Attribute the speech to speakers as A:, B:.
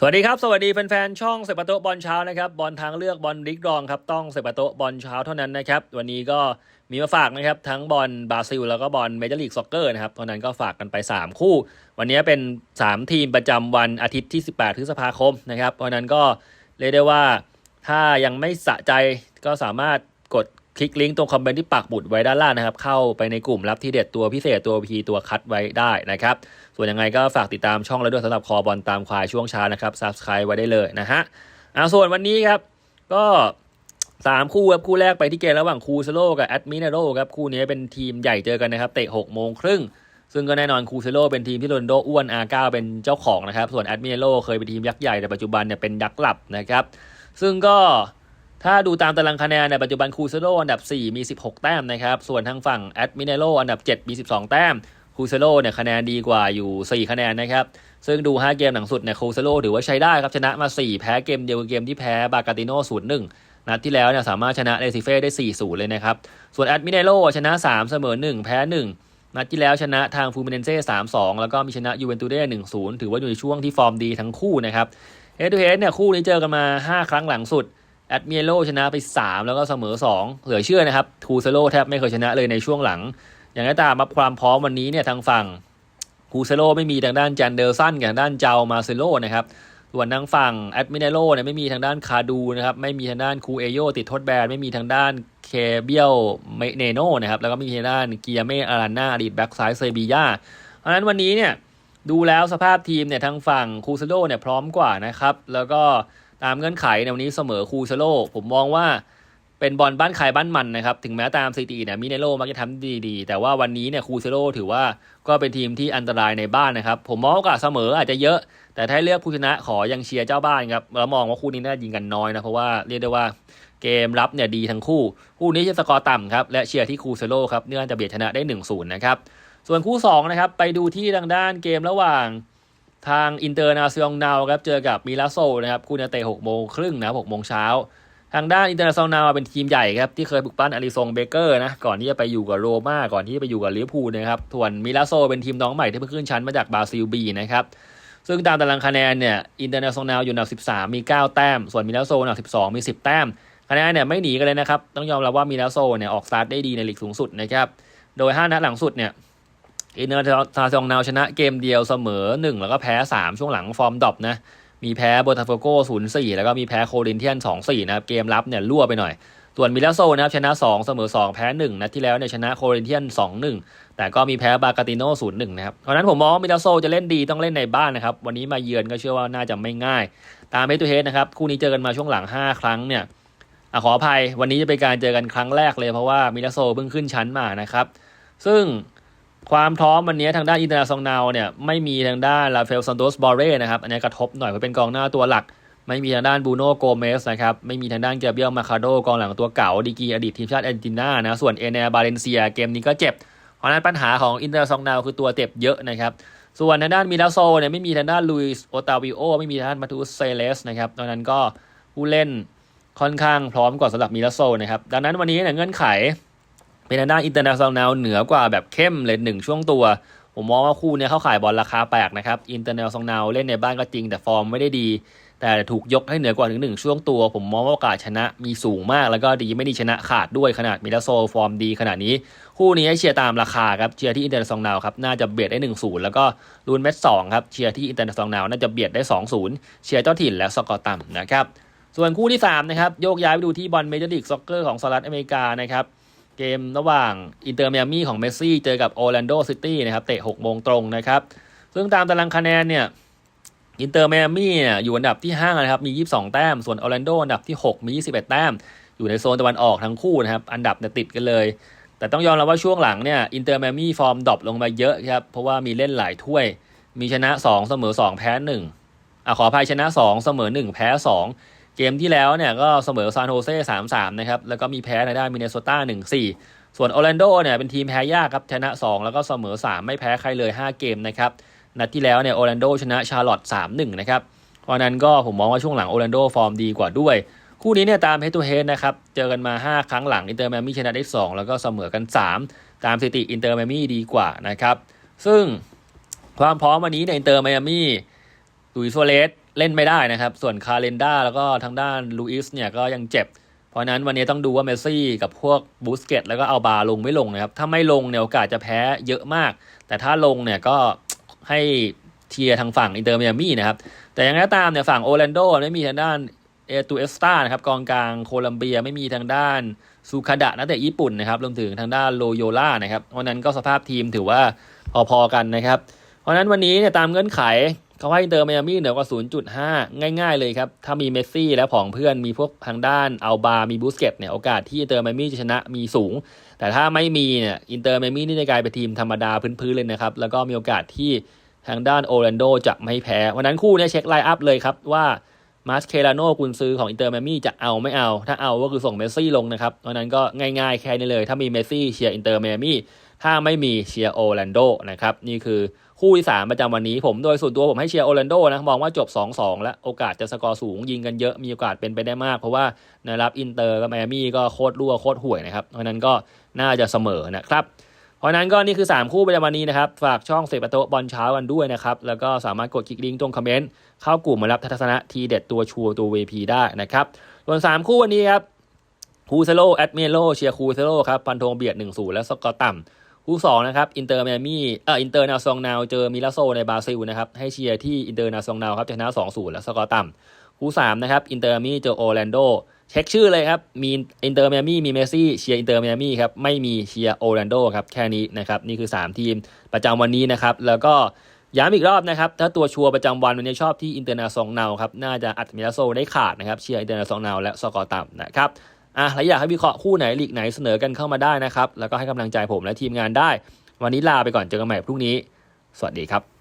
A: สวัสดีครับ สวัสดีแฟนๆ ช่องเซปโตบอลเช้านะครับบอลทางเลือกบอลดิกรองครับต้องเซปโตบอลเช้าเท่านั้นนะครับวันนี้ก็มีมาฝากนะครับทั้งบอลบราซิลแล้วก็บอลเมเจอร์ลีกซ็อกเกอร์นะครับเพราะนั้นก็ฝากกันไป 3 คู่ วันนี้เป็น 3 ทีมประจำวันอาทิตย์ที่ 18พฤษภาคมนะครับเพราะนั้นก็เรียกได้ว่าถ้ายังไม่สะใจก็สามารถ คลิกลิงก์ตรงคอมเมนต์ที่ปักบุดไว้ด้านล่างนะครับ เข้าไปในกลุ่มรับที่เด็ดตัวพิเศษตัวพีตัวคัดไว้ได้นะครับ ส่วนยังไงก็ฝากติดตามช่องเราด้วยสำหรับคอบอลตามควายช่วงเช้านะครับ subscribe ไว้ได้เลยนะฮะอ่าส่วนวันนี้ครับ ก็สามคู่ครับคู่แรกไปที่เกมระหว่างคูเซโลกับแอดมินาโรครับคู่นี้เป็นทีมใหญ่เจอกันนะครับเตะ6โมงครึ่งซึ่งก็แน่นอนคูเซโลเป็นทีมที่โรนโดอ้วน R9 เป็นเจ้าของนะครับ ส่วนแอดมิเนโรเคยเป็นทีมยักษ์ใหญ่แต่ปัจจุบันเนี่ยเป็นยักษ์หลับนะครับ ซึ่งก็ ถ้าดูตามตารางคะแนนในปัจจุบันคูเซโลอันดับ 4 มี 16 แต้มนะครับ ส่วนทางฝั่งแอดมินโรอันดับ 7 มี 12 แต้มคูเซโลเนี่ยคะแนนดีกว่าอยู่ 4 คะแนนนะครับ ซึ่งดู 5 เกมหลังสุดเนี่ยคูเซโลถือว่าใช้ได้ครับ ชนะมา 4 แพ้เกมเดียวกับเกมที่แพ้บากาติโน่0-1นัดที่แล้วเนี่ยสามารถชนะเรซิเฟ่ได้ 4-0 เลยนะครับ ส่วนแอดมิเนโลชนะ 3 เสมอ 1 แพ้ 1 นัดที่แล้วชนะทางฟูมิเนเซ่3-2 แล้วก็มีชนะยูเวนตุเด้1-0 ถือว่าอยู่ในช่วงที่ฟอร์มดีทั้งคู่นะครับเฮดทูเฮดเนี่ยคู่นี้เจอกันมา 5 ครั้งหลังสุด แอดเมิเนโลชนะไป 3 แล้วก็เสมอ 2 เหลือเชื่อนะครับคูเซโลแทบไม่เคยชนะเลยในช่วงหลัง อย่างไรตามมาความพร้อมวันนี้เนี่ยทางฝั่งคูเซโลไม่มีทางด้านจันเดอร์สันกับทางด้านเจามาเซโลนะครับส่วนทางฝั่งแอดมิเนโลเนี่ยไม่มีทางด้านคาดูนะครับไม่มีทางด้านคูเอโยติดทดแบน ไม่มีทางด้านเคเบียลเนโนนะครับแล้วก็มีทางด้านเกียเมอาราน่าอดีตแบ็กซ้ายเซบียาเพราะฉะนั้นวันนี้เนี่ยดูแล้วสภาพทีมเนี่ยทางฝั่งคูเซโลเนี่ยพร้อมกว่านะครับแล้วก็ ตามเงื่อนไขในวันนี้เสมอคูเซโลผมมองว่าเป็นบอลบ้านใครบ้านมันนะครับถึงแม้ตามสถิติเนี่ยมิเนโลมักจะทำดีๆ แต่ว่าวันนี้เนี่ยคูเซโลถือว่าก็เป็นทีมที่อันตรายในบ้านนะครับ ผมมองโอกาสเสมออาจจะเยอะ แต่ถ้าเลือกผู้ชนะขอยังเชียร์เจ้าบ้านครับแล้วมองว่าคู่นี้น่าจะยิงกันน้อยนะ เพราะว่าเรียกได้ว่าเกมรับเนี่ยดีทั้งคู่ คู่นี้จะสกอร์ต่ำครับและเชียร์ที่คูเซโลครับเนื่องจะเบียดชนะได้1-0นะครับส่วนคู่2นะครับไปดูที่ทางด้านเกมระหว่าง ทางอินเตอร์นาซิองนาวครับเจอกับมิลาโซนะครับคู่นี้เตะ6โมงครึ่งนะ6โมงเช้าทางด้านอินเตอร์เนชั่นแนลเป็นทีมใหญ่ครับที่เคยบุกปั้นอาริซงเบเกอร์นะก่อนที่จะไปอยู่กับโรม่าก่อนที่จะไปอยู่กับลิเวอร์พูลนะครับส่วนมิลาโซเป็นทีมน้องใหม่ที่เพิ่งขึ้นชั้นมาจากบราซิลบีนะครับซึ่งตามตารางคะแนนเนี่ยอินเตอร์เนชั่นแนลอยู่อันดับ 13 มี 9 แต้ม ส่วนมิลาโซอันดับ 12 มี 10 แต้มคะแนนเนี่ยไม่หนีกันเลยนะครับต้องยอมรับว่ามิลาโซเนี่ยออกสตาร์ทได้ดีในลีกสูงสุดนะครับโดย 5 นัดหลังสุดเนี่ย อินเตอร์เนชั่นแนลชนะเกมเดียวเสมอ 1 แล้วก็แพ้ 3 ช่วงหลังฟอร์มดรอปนะ มีแพ้โบตาโฟโก0-4แล้วก็มีแพ้โคลินเทียน2-4นะครับ เกมรับเนี่ยรั่วไปหน่อย ส่วนมิลาโซนะครับชนะ 2 เสมอ 2 แพ้ 1นัดที่แล้วเนี่ยชนะโคลินเทียน 2-1 แต่ก็มีแพ้บากาติโน่0-1นะครับ เพราะนั้นผมมองมิลาโซจะเล่นดีต้องเล่นในบ้านนะครับ วันนี้มาเยือนก็เชื่อว่าน่าจะไม่ง่าย ตามเฮตูเฮดนะครับ คู่นี้เจอกันมาช่วงหลัง 5 ครั้งเนี่ยอขออภัยวันนี้จะเป็นการเจอกันครั้งแรกเลยเพราะว่ามิลาโซเพิ่งขึ้นชั้นมานะครับ ซึ่ง ความพร้อมวันนี้ทางด้านอินเตอร์ซองนาวเนี่ยไม่มีทางด้านลาเฟลซันโตสบอเร่นะครับอันนี้กระทบหน่อยเพราะเป็นกองหน้าตัวหลัก ไม่มีทางด้านบูโน่โกเมสนะครับไม่มีทางด้านเกเบียลมาคาโดกองหลังตัวเก่าดีกีอดีตทีมชาติอาร์เจนตินานะส่วนเอเนบาเลนเซียเกมนี้ก็เจ็บ เพราะนั้นปัญหาของอินเตอร์ซองนาวคือตัวเจ็บเยอะนะครับส่วนทางด้านมิลาโซเนี่ยไม่มีทางด้านลุยส์โอตาวิโอไม่มีทางด้านมาตูสเซเลสนะครับดังนั้นก็ผู้เล่นค่อนข้างพร้อมกว่าสำหรับมิลาโซนะครับดังนั้นวันนี้เนี่ยเงื่อนไข เป็นทางด้านอินเตอร์เนชั่นแนลเหนือกว่าแบบเข้มเลยหนึ่งช่วงตัว ผมมองว่าคู่นี้เข้าขายบอลราคาแปลกนะครับอินเตอร์เนชั่นแนลเล่นในบ้านก็จริงแต่ฟอร์มไม่ได้ดี แต่ถูกยกให้เหนือกว่าถึงหนึ่งช่วงตัว ผมมองว่าโอกาสชนะมีสูงมาก แล้วก็ดีไม่ดีชนะขาดด้วยขนาดมิลโซฟอร์มดีขนาดนี้ คู่นี้เชียร์ตามราคาครับเชียร์ที่อินเตอร์เนชั่นแนลครับน่าจะเบียดได้1นศูนย์แล้วก็ลูนเมสสองครับเชียร์ที่อินเตอร์เนชั่นแนลน่าจะเบียดได้2องศูนย์เชียร์เจ้าถิ่นและสกอร์ต่ำนะครับส่วนคู่ที่สามนะครับโยกย้ายไปดูที่บอลเมเจอร์ลีกซ็อกเกอร์ของสหรัฐอเมริกานะครับ เกมระหว่างอินเตอร์เมียมี่ของเมสซี่เจอกับโอแลนโดซิตี้นะครับเตะ6โมงตรงนะครับ ซึ่งตามตารางคะแนนเนี่ยอินเตอร์เมียมี่เนี่ยอยู่อันดับที่5นะครับมี 22 แต้ม ส่วนโอแลนโดอันดับที่ 6 มี 21 แต้ม อยู่ในโซนตะวันออกทั้งคู่นะครับ อันดับเนี่ยติดกันเลย แต่ต้องยอมรับว่าช่วงหลังเนี่ยอินเตอร์เมียมี่ฟอร์มดรอปลงมาเยอะครับเพราะว่ามีเล่นหลายถ้วย มีชนะ 2 เสมอ 2 แพ้1อะขออภัยชนะ 2 เสมอ 1 แพ้ 2 เกมที่แล้วเนี่ยก็เสมอซานโฮเซ่3-3นะครับ แล้วก็มีแพ้ในด้านมินเนโซตา1-4ส่วนโอแลนโดเนี่ยเป็นทีมแพ้ยากครับชนะ 2 แล้วก็เสมอ 3 ไม่แพ้ใครเลย 5 เกมนะครับนัดที่แล้วเนี่ยโอแลนโดชนะชาร์ลอต3-1 นะครับเพราะนั้นก็ผมมองว่าช่วงหลังโอแลนโดฟอร์มดีกว่าด้วย คู่นี้เนี่ยตามเฮดทูเฮดนะครับเจอกันมา 5 ครั้งหลังอินเตอร์แมมี่ชนะได้ 2 แล้วก็เสมอกัน 3 ตามสถิติอินเตอร์แมมี่ดีกว่านะครับซึ่งความพร้อมวันนี้ในอินเตอร์ไมมี่ลุยโซเลส เล่นไม่ได้นะครับ ส่วนคาเรนดาแล้วก็ทางด้านลูอิสเนี่ยก็ยังเจ็บ เพราะนั้นวันนี้ต้องดูว่าเมสซี่กับพวกบูสเกตแล้วก็เอาบาลงไม่ลงนะครับ ถ้าไม่ลงเนี่ยโอกาสจะแพ้เยอะมาก แต่ถ้าลงเนี่ยก็ให้เทียร์ทางฝั่งอินเตอร์เมียมี่นะครับ แต่ยังไงก็ตามเนี่ยฝั่งโอแลนโดไม่มีทางด้านเอตูเอสตานะครับกองกลางโคลัมเบียไม่มีทางด้านซูคาดะนักเตะญี่ปุ่นนะครับรวมถึงทางด้านโลโยล่านะครับเพราะนั้นก็สภาพทีมถือว่าพอๆกันนะครับ เพราะนั้นวันนี้เนี่ยตามเงื่อนไข เขาให้อินเตอร์มียมี่เหนือกว่า 0.5 ง่าย ๆ เลยครับ ถ้ามีเมสซี่และผองเพื่อนมีพวกทางด้านอัลบา มีบูสเกตเนี่ยโอกาสที่อินเตอร์มียมี่จะชนะมีสูง แต่ถ้าไม่มีเนี่ยอินเตอร์มียมี่นี่จะกลายเป็นทีมธรรมดาพื้นๆเลยนะครับ แล้วก็มีโอกาสที่ทางด้านโอแลนโดจะไม่แพ้ วันนั้นคู่เนี้เช็คไลน์อัพเลยครับว่า มาสเคลาโนกุนซือของอินเตอร์เมียมี่จะเอาไม่เอา ถ้าเอาก็คือส่งเมสซี่ลงนะครับเพราะนั้นก็ง่ายๆแค่นี้เลย ถ้ามีเมสซี่เชียร์อินเตอร์เมียมี่ถ้าไม่มีเชียร์โอแลนโดนะครับนี่คือคู่ที่สามประจำวันนี้ผมโดยส่วนตัวผมให้เชียร์โอแลนโดนะมองว่าจบ 2-2 แล้วโอกาสจะสกอร์สูงยิงกันเยอะมีโอกาสเป็นไปได้มาก เพราะว่าในรับอินเตอร์กับไมอามี่ก็โคตรรั่วโคตรห่วยนะครับเพราะนั้นก็น่าจะเสมอนะครับ ราะนั้นก็นี่คือ 3 คู่ประจำวันนี้นะครับ ฝากช่องเสพประตูบอลเช้ากันด้วยนะครับ แล้วก็สามารถกดคลิกลิงก์ตรงคอมเมนต์ เข้ากลุ่มมารับทัศนะทีเด็ดตัวชัวตัว VP ได้นะครับส่วน 3 คู่วันนี้ครับคูเซโลแอดเมโลเชียร์คูเซโลครับพันธงเบียด 1-0 และสกอร์ต่ำคู่สองนะครับอินเตอร์เมมี่เอ่ออินเตอร์นาซองนาวเจอมิลาโซในบราซิลนะครับให้เชียร์ที่อินเตอร์นาซองนาวครับชนะ2-0 และสกอร์ต่ำคู่สามนะครับอินเตอร์มี่เจอโอแลนโด เช็คชื่อเลยครับ มีอินเตอร์เมมี่มีเมซี่เชียร์อินเตอร์เมมี่ครับ ไม่มีเชียร์โอแลนโดครับ แค่นี้นะครับ นี่คือ 3 ทีมประจำวันนี้นะครับ แล้วก็ย้ำอีกรอบนะครับ ถ้าตัวชัวร์ประจำวันวันนี้ชอบที่อินเตอร์นาซองเนาครับ น่าจะอัดมิลาโซได้ขาดนะครับ เชียร์อินเตอร์นาซองเนาและสกอร์ต่ำนะครับ อะแล้วอยากให้วิเคราะห์คู่ไหนลีกไหนเสนอกันเข้ามาได้นะครับ แล้วก็ให้กำลังใจผมและทีมงานได้ วันนี้ลาไปก่อน เจอกันใหม่พรุ่งนี้ สวัสดีครับ